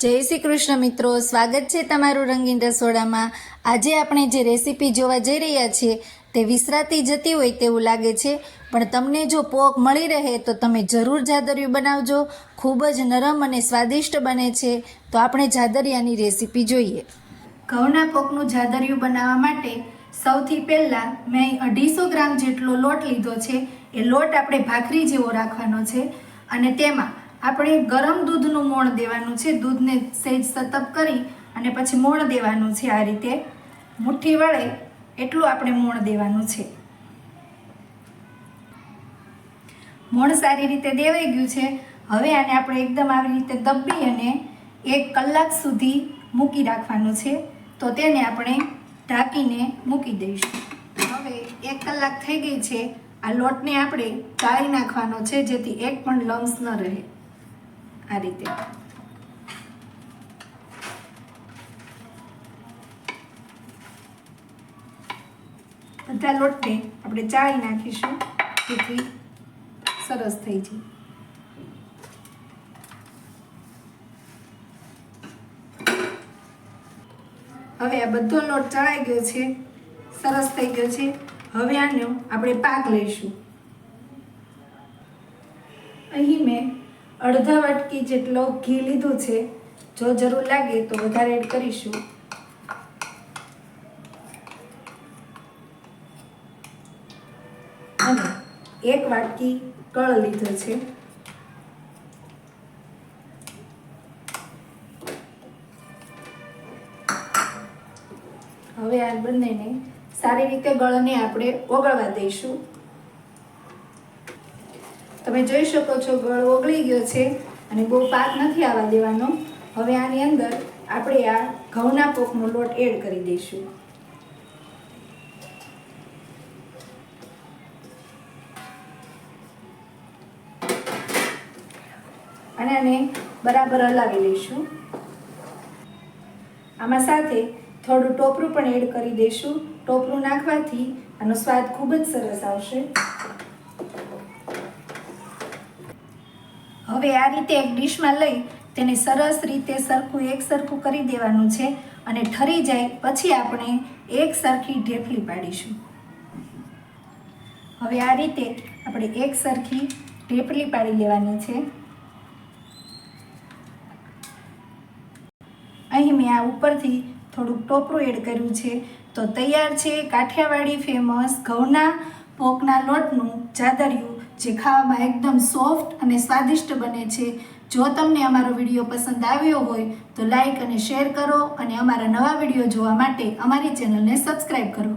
જય શ્રી કૃષ્ણ મિત્રો, સ્વાગત છે તમારું રંગીન રસોડામાં. આજે આપણે જે રેસીપી જોવા જઈ રહ્યા છીએ, તે વિસરાતી જતી હોય તેવું લાગે છે, પણ તમને જો પોક મળી રહે તો તમે જરૂર જાદરિયું બનાવજો. ખૂબ જ નરમ અને સ્વાદિષ્ટ બને છે. તો આપણે જાદરિયાની રેસીપી જોઈએ. ઘઉંના પોકનું જાદરિયું બનાવવા માટે સૌથી પહેલાં મેં અઢીસો ગ્રામ જેટલો લોટ લીધો છે. એ લોટ આપણે ભાખરી જેવો રાખવાનો છે અને તેમાં આપણે ગરમ દૂધનું મોણ દેવાનું છે. દૂધને સહેજ સતપ કરી અને પછી મોણ દેવાનું છે આ રીતે. મુઠ્ઠી વળે એટલું આપણે મોણ દેવાનું છે. મોણ સારી રીતે દેવાઈ ગયું છે. હવે આને આપણે એકદમ આવી રીતે દબી અને એક કલાક સુધી મૂકી રાખવાનું છે. તો તેને આપણે ઢાંકીને મૂકી દઈશું. હવે એક કલાક થઈ ગઈ છે. આ લોટને આપણે કાઢી નાખવાનો છે જેથી એક પણ લમ્સ ન રહે. આ રીતે બધા લોટને આપણે ચાળી નાખીશું. જેથી સરસ થઈ જાય. હવે આ બધો લોટ ચડાઈ ગયો છે. સરસ થઈ ગયો છે. હવે આનો આપણે પાક લઈશું. અહીં મેં અડધા વાટકી જેટલો ઘી લીધું છે. જો જરૂર લાગે તો વધારે એડ કરીશું. અને એક વાટકી કળ લીધો છે. હવે આ બંનેને સારી રીતે ગળને આપણે ઓગળવા દઈશું. તમે જોઈ શકો છો, ગળ ઓગળી ગયો છે અને બહુ પાક નથી આવવા દેવાનો. હવે આની અંદર આપણે આ ઘઉંના પોકનો લોટ એડ કરી દઈશું. અને આને બરાબર હલાવી લઈશું. આમાં સાથે થોડું ટોપરું પણ એડ કરી દઈશું. ટોપરું નાખવાથી આનો સ્વાદ ખૂબ જ સરસ આવશે. હવે આ રીતે એક ડીશમાં લઈ તેને સરસ રીતે સરખું એક સરખું કરી દેવાનું છે અને ઠરી જાય પછી આપણે એક સરખી ઢેફલી પાડીશું. હવે આ રીતે આપણે એક સરખી ઢેફલી પાડી લેવાની છે. અહીં મેં આ ઉપરથી થોડુંક ટોપરું એડ કર્યું છે. તો તૈયાર છે કાઠિયાવાડી ફેમસ ઘઉંના પોકના લોટનું જાદરિયું જે ખાવામાં એકદમ સોફ્ટ અને સ્વાદિષ્ટ બને છે. જો તમને અમારો વીડિયો પસંદ આવ્યો હોય, તો લાઈક અને શેર કરો અને અમારા નવા વીડિયો જોવા માટે અમારી ચેનલને સબસ્ક્રાઈબ કરો.